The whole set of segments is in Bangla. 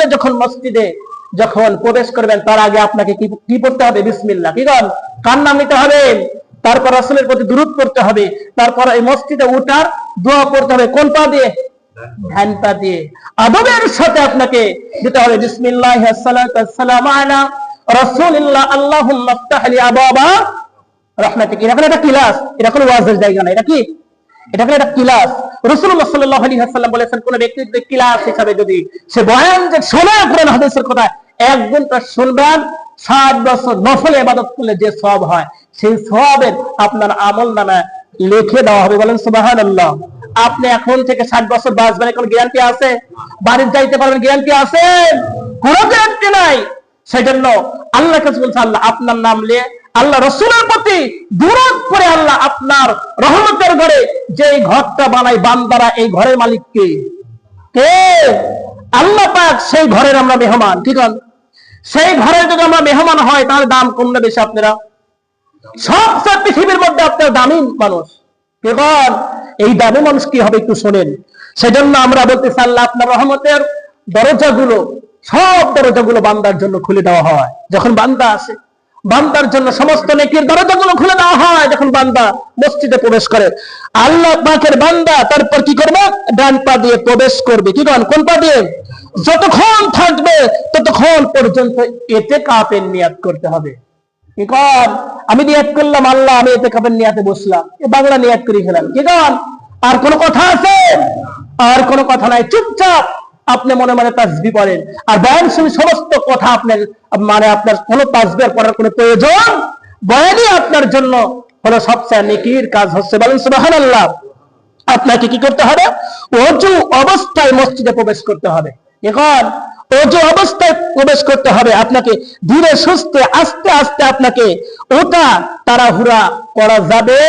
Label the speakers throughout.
Speaker 1: আপনি যখন মসজিদে যখন প্রবেশ করবেন, তার আগে আপনাকে কি পড়তে হবে? বিসমিল্লাহ। কি কন? কার নাম নিতে হবে। তারপর রাসূলের প্রতি দুরূদ পড়তে হবে। তারপর এই মসজিদে উঠার দোয়া পড়তে হবে। কোন পা দিয়ে? ধ্যান পা দিয়ে। আদবের সাথে আপনাকে দিতে হবে। বিসমিল্লাহ ইফতাহ আবাবা এটা কোনো ক্লাস। এটা কোনো ওয়াজের জায়গা না। এটা কি? এটা একটা ক্লাস। বলেছেন, কোন যদি ক্লাস হিসাবে যদি সে বয়ান যে কোরআন হাদিসের কথা তার শুনবেন, সাত বছর নফল ইবাদত করলে যে সওয়াব হয়, সেই সওয়াবের আপনার আমল নামে লিখে দেওয়া হবে। বলেন, সুবহানাল্লাহ। আপনি এখন থেকে ষাট বছর বাঁচবেন কোন গ্যারান্টি আছে? বাড়ির যাইতে পারবেন, গ্যারান্টি আছে? কোনো গ্যারান্টি নাই। সেজন্য আল্লাহ কাছে বলছে, আল্লাহ আপনার নাম নিয়ে আল্লাহ রসুলের প্রতি দূরত করে আল্লাহ আপনার রহমতের ঘরে যে ঘরটা বানাই বান্দারা এই ঘরের মালিক কে? আল্লাহ পাক সেই ঘরের আমরা মেহমান, ঠিক আছে? সেই ঘরে যদি আমরা মেহমান হয় তাহলে দাম কম না বেশি আপনারা? সবচেয়ে পৃথিবীর মধ্যে আপনার দামি মানুষ। এবার এই দামি মানুষ কি হবে একটু শোনেন। সেজন্য আমরা বলতে আল্লাহ আপনার রহমতের দরজাগুলো, সব দরজাগুলো বান্দার জন্য খুলে দেওয়া হয়। যখন বান্দা আসে বান্দার জন্য সমস্ত নেকির দরজাগুলো খুলে দেওয়া হয় যখন বান্দা মসজিদে প্রবেশ করে। আল্লাহ পাকের বান্দা তারপর কি করবে? ডান পা দিয়ে প্রবেশ করবে। কি করেন কোন পা দিয়ে? যতক্ষণ থাকবে ততক্ষণ পর্যন্ত এতে কাপের নিয়াত করতে হবে। কি কর? আমি নিয়াত করলাম আল্লাহ, আমি এতে কাপের নিয়াতে বসলাম। এ বাংলা নিয়াত করে খেলাম কি কর? আর কোনো কথা আছে? আর কোনো কথা নাই। চুপচাপ আপনি মনে মনে তাসবি পড়েন। আর বয়ান শুনে সমস্ত কথা আপনার মানে আপনার কোনো তাসবির পড়ার কোনো প্রয়োজন? বয়ানই আপনার জন্য হলো সবচেয়ে নেকির কাজ হচ্ছে। বলেন, সুবহানাল্লাহ। আপনাকে কি করতে হবে? অজু অবস্থায় মসজিদে প্রবেশ করতে হবে। এখন অজু অবস্থায় প্রবেশ করতে হবে। আপনাকে ধীরে সুস্থে, আস্তে আস্তে আপনাকে ওটা তাড়াহুড়া করা যাবে।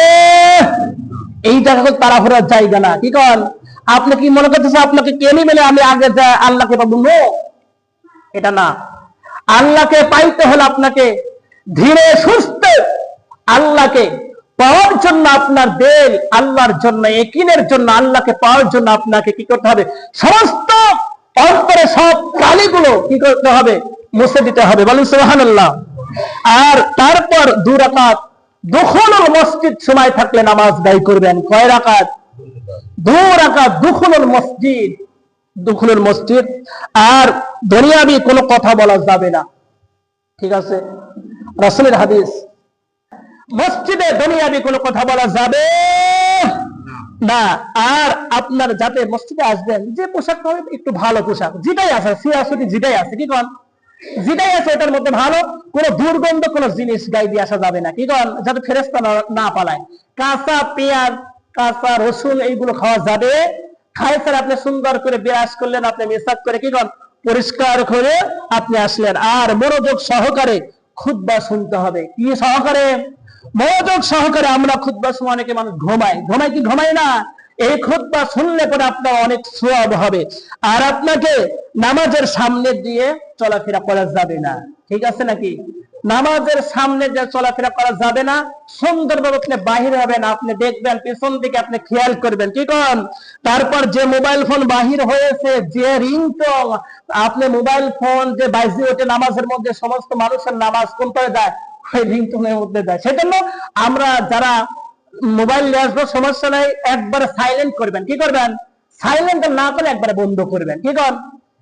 Speaker 1: এই জায়গা তাড়াহুড়ার জায়গা না। কি কন? আপনি কি মনে করতেছে, আপনাকে কে নিবে আমি আগে আল্লাহকে পাবো? নো, এটা না। আল্লাহকে পাইতে হলে আপনাকে ধীরে সুস্থে আল্লাহকে পাওয়ার জন্য আপনার দেল, আল্লাহর জন্য, একিনের জন্য, আল্লাহকে পাওয়ার জন্য আপনাকে কি করতে হবে? সমস্ত অন্তরে সব কালিগুলো কি করতে হবে? মুছে দিতে হবে। বলুন, সুবহানাল্লাহ। আর তারপর দু রাকাত দুখুনুল মসজিদ সময় থাকলে নামাজ দায়ী করবেন। কয় রাকাত? মসজিদ। মসজিদ। আর কোনো কথা বলা যাবে না। ঠিক আছে? হাদিস। মসজিদে কোনো কথা বলা যাবে না। আর আপনার যাতে মসজিদে আসবেন, যে পোশাক হবে একটু ভালো পোশাক। যেটাই আছে, সিয়াসুটি যেটাই আছে, কি কন? যেটাই আছে এটার মধ্যে ভালো, কোন দুর্গন্ধ, কোন জিনিস গায়ে দিয়ে আসা যাবে না। কি কন? যাতে ফেরেস্তা না পালায়। কাঁচা পেঁয়াজ কাঁচা রসুন এইগুলো খাওয়া যাবে। খাই স্যার, আপনি সুন্দর করে বিরাজ করলেন, আপনি মেসাক করে কি কন পরিষ্কার করে আপনি আসলেন। আর মনোযোগ সহকারে খুদ্া শুনতে হবে। কি সহকারে? মনোযোগ সহকারে আমরা খুদ্া সময় অনেকে মানুষ ঘুমায়। ঘুমায় কি? ঘুমায় না। এই খুদ্া শুনলে পরে আপনার অনেক সোয়াব হবে। আর আপনাকে নামাজের সামনে দিয়ে চলাফেরা করা যাবে না। ঠিক আছে নাকি? নামাজের সামনে যে চলাফেরা করা যাবে না, সুন্দরভাবে আপনি বাহির হবেন, আপনি দেখবেন, পিছন দিকে আপনি খেয়াল করবেন। কি কন? তারপর যে মোবাইল ফোন বাহির হয়েছে, যে রিংটং, আপনি মোবাইল ফোন যে বাইজি ওঠে নামাজের মধ্যে, সমস্ত মানুষের নামাজ কোন করে দেয় ওই রিংটনের মধ্যে দেয় সেজন্য আমরা যারা মোবাইল নিয়ে আসব, সমস্যা নাই, একবারে সাইলেন্ট করবেন। কি করবেন? সাইলেন্ট না করে একবারে বন্ধ করবেন। কি কর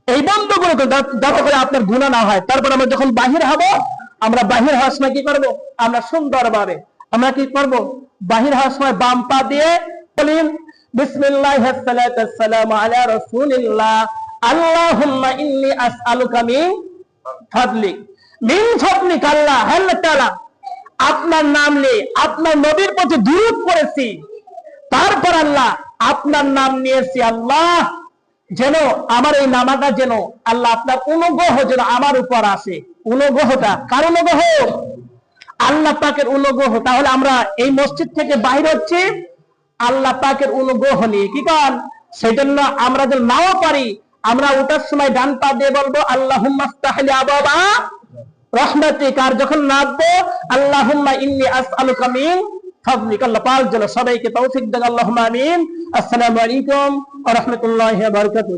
Speaker 1: এই বন্ধ করে যাতে করে আপনার গুণা না হয়। তারপর আমরা যখন বাহির হব আমরা বাহির হওয়ার সময় কি করব? আমরা সুন্দরভাবে আমরা কি করব? বাহির হওয়ার সময় বাম পা দিয়ে বলিন, বিসমিল্লাহ আল্লাহ আল্লাহ তাআলা আপনার নাম নিয়ে আপনার নবীর প্রতি দূরত করেছি। তারপর আল্লাহ আপনার নাম নিয়েছি আল্লাহ। যেন আমার এই নামাটা যেন আল্লাহ আপনার অনুগ্রহ যেন আমার উপর আসে। অনুগ্রহটা কার অনুগ্রহ? আল্লাহ পাকের অনুগ্রহ। তাহলে আমরা এই মসজিদ থেকে বাইর হচ্ছি। আল্লাহ পাকের অনুগ্রহ নিয়ে কি কারণ সেই জন্য আমরা যেন নাও পারি, আমরা ওটার সময় ডান পা দিয়ে বলব আল্লাহ আবাবা রহমাতিক। আর যখন নাচবো, আল্লাহুম্মা ইন্নি আসআলুকা মিন ফাদলিক আল্লাহ পাক যেন সবাইকে তৌফিক দেন, আল্লাহুম্মা আমিন। আসসালামু আলাইকুম ওয়া রাহমাতুল্লাহি ওয়া বারাকাতুহু।